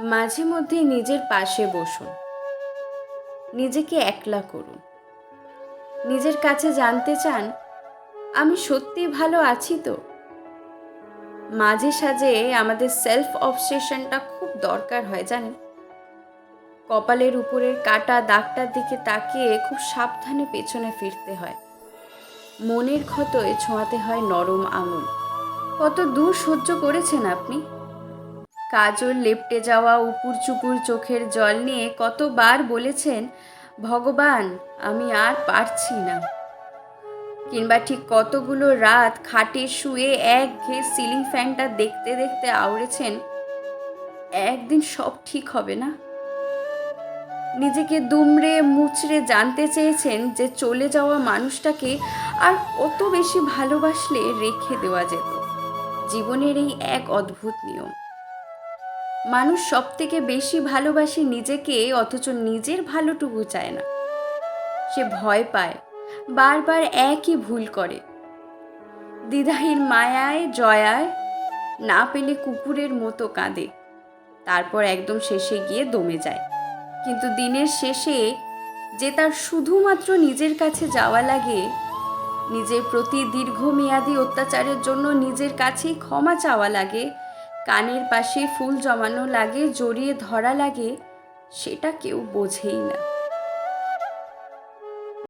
মাঝে মধ্যে নিজের পাশে বসুন। নিজেকে একলা করুন। নিজের কাছে জানতে চান, আমি সত্যি ভালো আছি তো? মাঝে সাঝে আমাদের সেলফ অবসেশনটা খুব দরকার হয়, জানেন? কপালের উপরের কাটা দাগটার দিকে তাকিয়ে খুব সাবধানে পেছনে ফিরতে হয়। মনের ক্ষতয় ছোঁয়াতে হয় নরম আঙুল। কত দূর সহ্য করেছেন আপনি? কাজল লেপটে যাওয়া উপুর চুপুর চোখের জল নিয়ে কতবার বলেছেন, ভগবান, আমি আর পারছি না। কিংবা ঠিক কতগুলো রাত খাটে শুয়ে এক ঘে সিলিং ফ্যানটা দেখতে দেখতে আউড়েছেন একদিন সব ঠিক হবে না? নিজেকে দুমড়ে মুচড়ে জানতে চেয়েছেন যে চলে যাওয়া মানুষটাকে আর কত বেশি ভালোবাসলে রেখে দেওয়া যেত। জীবনের এই এক অদ্ভুত নিয়ম। মানুষ সব থেকে বেশি ভালোবাসে নিজেকে, অথচ নিজের ভালোটুকু চায় না। সে ভয় পায়, বারবার একই ভুল করে। দ্বিধাহীন মায়ায়, জয়ায়, না পেলে কুকুরের মতো কাঁদে। তারপর একদম শেষে গিয়ে দমে যায়। কিন্তু দিনের শেষে যে তার শুধুমাত্র নিজের কাছে যাওয়া লাগে, নিজের প্রতি দীর্ঘমেয়াদী অত্যাচারের জন্য নিজের কাছেই ক্ষমা চাওয়া লাগে কানের পাশে ফুল জমানো লাগে জড়িয়ে ধরা লাগে সেটা কেউ বোঝেই না।